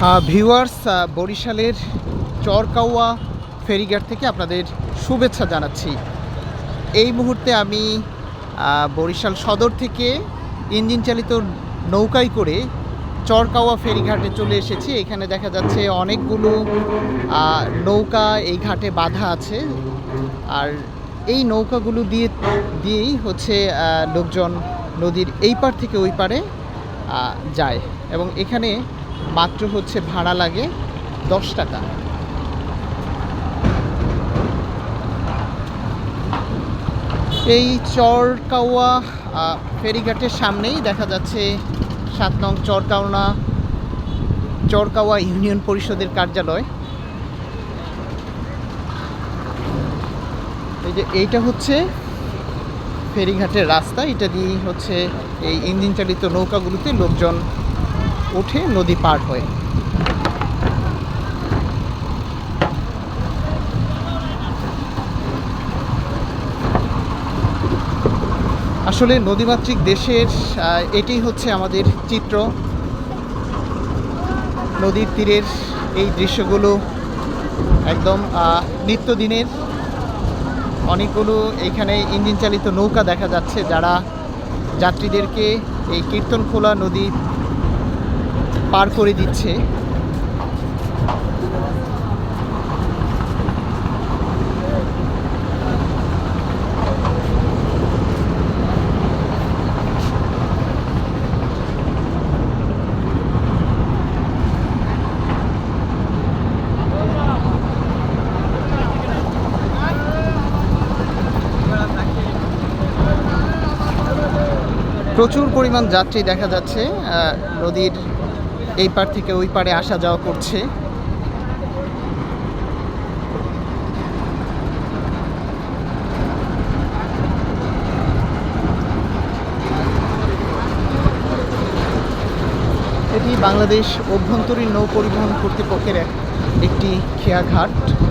Viewers বরিশালের চরকাওয়া ফেরিঘাট থেকে আপনাদের শুভেচ্ছা জানাচ্ছি। এই মুহূর্তে আমি বরিশাল সদর থেকে ইঞ্জিন চালিত নৌকায় করে চরকাওয়া ফেরিঘাটে চলে এসেছি। এখানে দেখা যাচ্ছে অনেকগুলো নৌকা এই ঘাটে বাধা আছে। আর এই নৌকাগুলো দিয়ে, দিয়েই হচ্ছে লোকজন নদীর এই পার থেকে ওই পারে যায়। এবং এখানে মাত্র হচ্ছে ভাড়া লাগে দশ টাকা। এই চরকাওয়া ফেরিঘাটের সামনেই দেখা যাচ্ছে সাত নং চরকাওনা, চরকাওয়া ইউনিয়ন পরিষদের কার্যালয়। এই যে এইটা হচ্ছে ফেরিঘাটের রাস্তা, এটা দিয়েই হচ্ছে এই ইঞ্জিন চালিত নৌকাগুলোতে লোকজন ওঠে নদী পার হয়ে। আসলে নদীমাতৃক দেশের এটাই হচ্ছে আমাদের চিত্র। নদীর তীরের এই দৃশ্যগুলো একদম নিত্যদিনের। অনেকগুলো এইখানে ইঞ্জিন চালিত নৌকা দেখা যাচ্ছে যারা যাত্রীদেরকে এই কীর্তনখোলা নদী পার করে দিচ্ছে। প্রচুর পরিমাণ যাত্রী দেখা যাচ্ছে নদীর এই পার থেকে ওই পারে আসা যাওয়া করছে। এটি বাংলাদেশ অভ্যন্তরীণ নৌ পরিবহন কর্তৃপক্ষের এক- একটি খেয়াঘাট।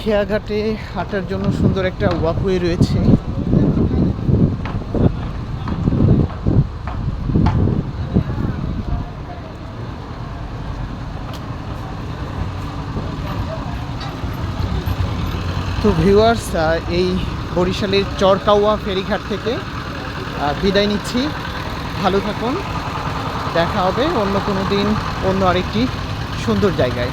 খেয়াঘাটে হাঁটার জন্য সুন্দর একটা ওয়াকওয়ে রয়েছে। তো ভিউয়ার্স এই বরিশালের চরকাওয়া ফেরিঘাট থেকে বিদায় নিচ্ছি। ভালো থাকুন। দেখা হবে অন্য কোনো দিন, অন্য আরেকটি সুন্দর জায়গায়।